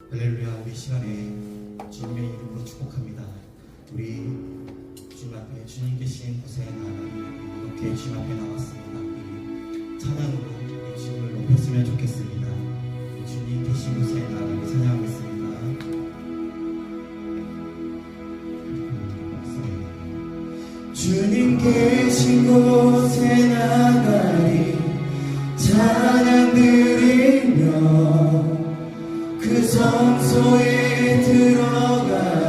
할렐루야 우리 시간에 주님의 이름으로 축복합니다. 우리 주님 앞에 주님 계신 곳에 나가 이렇게 주님 앞에 나왔습니다. 찬양으로 주님을 높였으면 좋겠습니다. 주님 계신 곳에 나가 찬양하겠습니다. 주님 계신 곳에 나가리 찬양 드리며 성소에 들어가.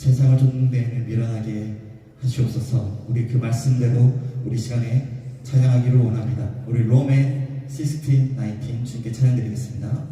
세상을 존중되는 미련하게 하시옵소서 우리 그 말씀대로 우리 시간에 찬양하기를 원합니다. 우리 롬의 16, 19 주님께 찬양드리겠습니다.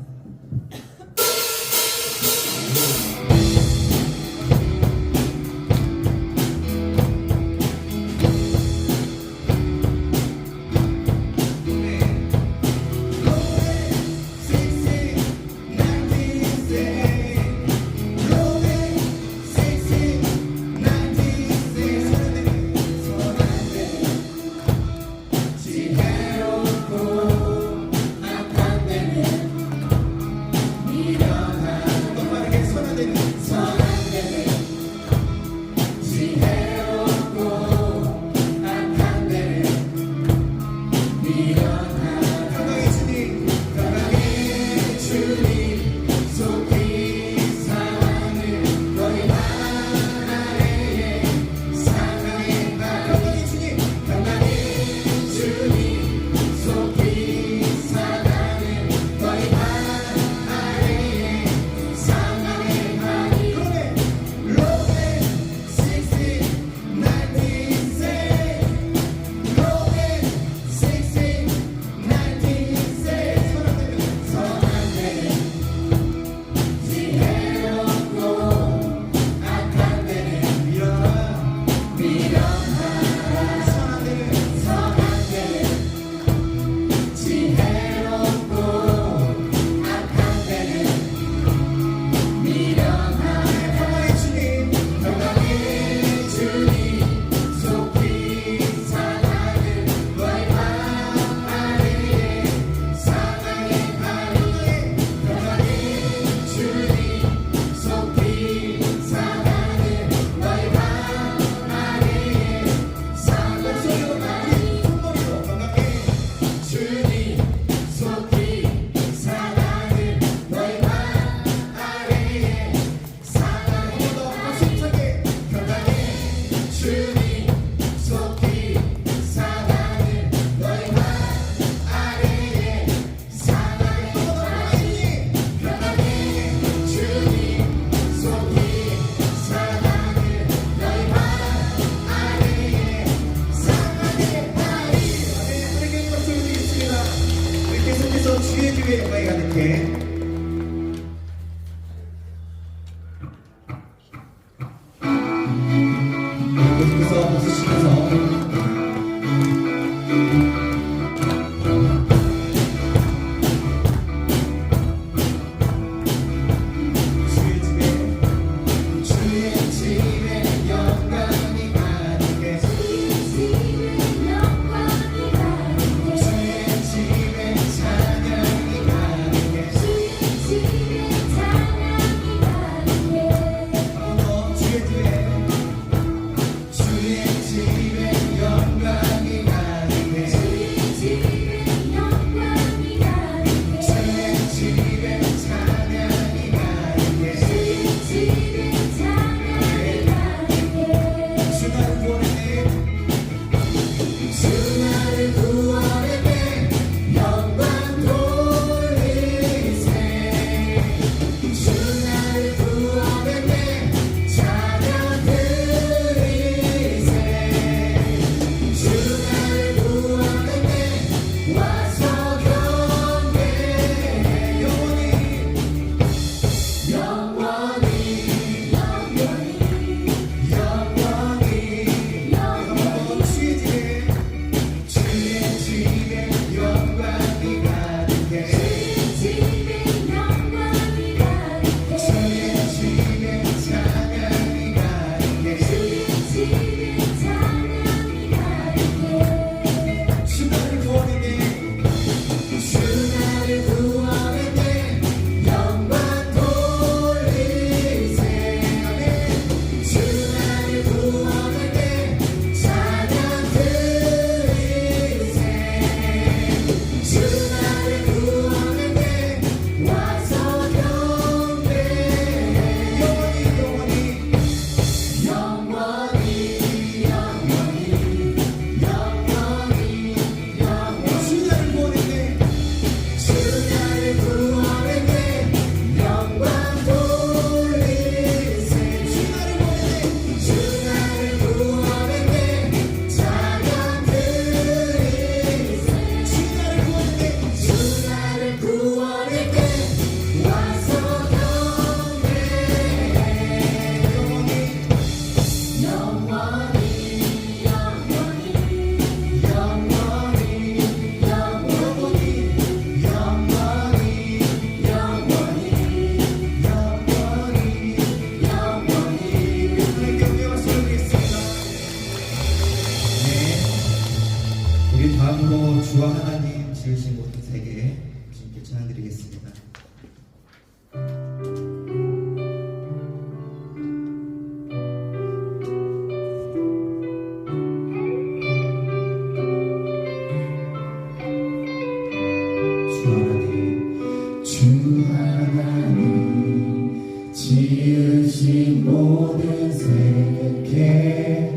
모든 생각에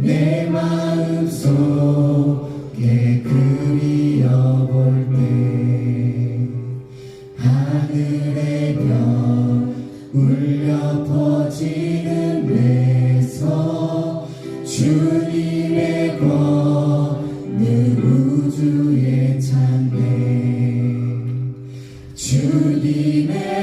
내 마음 속에 그리워볼 때 하늘의 별 울려 퍼지는 내서 주님의 권능 우주의 찬배 주님의